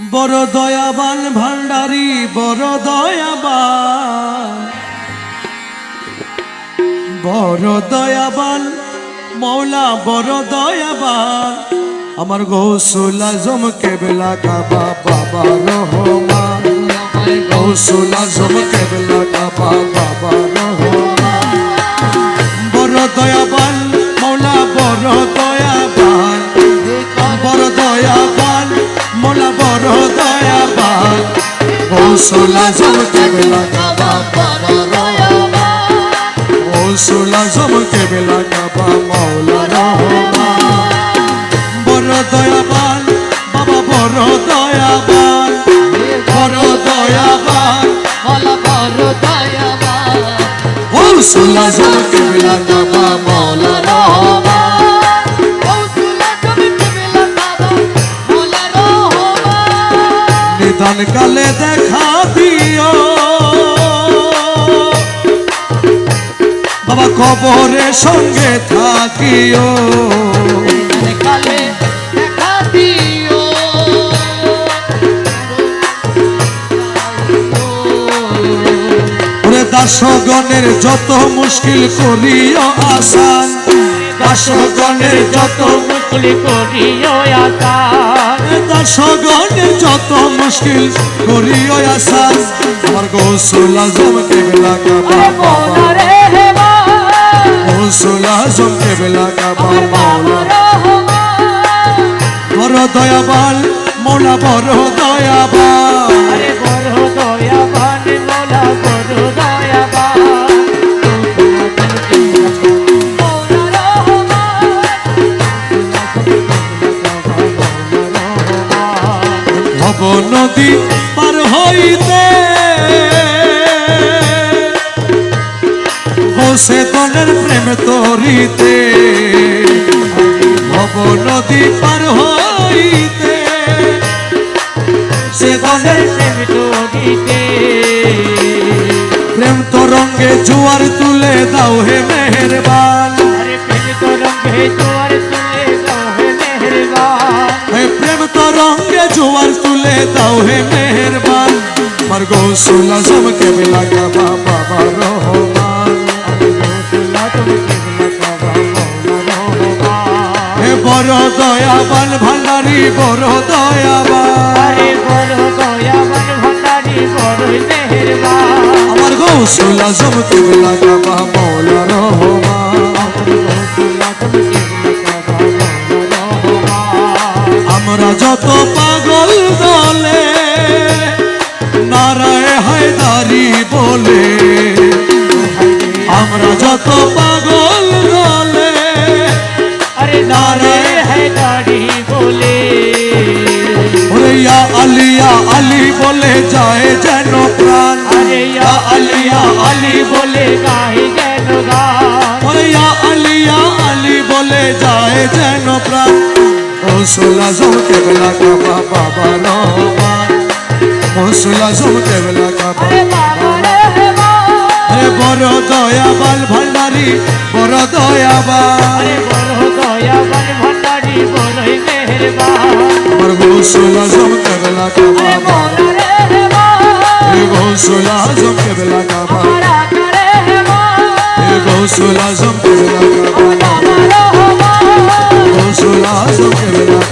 বড় দয়াবান ভান্ডারি, বড় দয়াবান। বড় দয়াবান মৌলা, বড় দয়াবান। আমার গৌসুল আজম কেবলা কাবা, বাবা রহমান। গৌসুল আজম কেবলা কাবা, বাবা দয়াবান গৌসুল আজম কেবলা কাবা বাবা রহমান গৌসুল আজম কেবলা কাবা মৌলা রহমান। বড় দয়াবান বাবা বড় দয়াবান বড় দয়াবান গৌসুল আজম কেবলা কাবা মৌলা রহমান নিদান কালে দেখা দিও। বাবা কবরে সঙ্গে থাকিও। ওরে দাসগণের যত মুশকিল করিও আসান দাসগণের যত মুকুলি করিও আসান দাসগণের যত মুশকিল করিও আসান আমার গৌসুল আজম কেবলা কাবা বাবা। মোনারে আজম কেবলা কাবা বাবা। বড় দয়াবাল মোলা বড় দয়াবাল নদী পার হইতে। বসে তনের প্রেম তরিতে ভব নদী পার হইতে। সে তনের প্রেম তরঙ্গে জোয়ার তুলে দাও হে মেহেরবান। হে জোয়ার তুলে দাও হে মেহেরবান মার গৌসুল আজম কেবলা কাবা বাবা রহমান হে বড় দয়াবান ভান্ডারি বড় দয়াবান আমার গৌসুল আজম কেবলা কাবা মৌলা রহমান আমরা আমরা যত পাগল দলে নারায় হায়দারি বলে। আমরা যত পাগল দলে আরে নারায় হায়দারি বলে। আলিয়া আলি বলে যায় যেন প্রাণ। আরে আলিয়া আলি বলে গায় যেন গান। আলিয়া আলি বলে যায় যেন প্রাণ। Musula zum kevla ka baba bala Musula zum kevla ka baba হে বড় দয়াবাল ভণ্ডারি বড় দয়াবাল বড় দয়াবাল ভণ্ডারি বড়ই মেহেরবান। বড় গোসলা জম কেবলা কা বাবা হে গোসলা জম কেবলা কা বাবা হে গোসলা জম কেবলা কা বাবা। 我。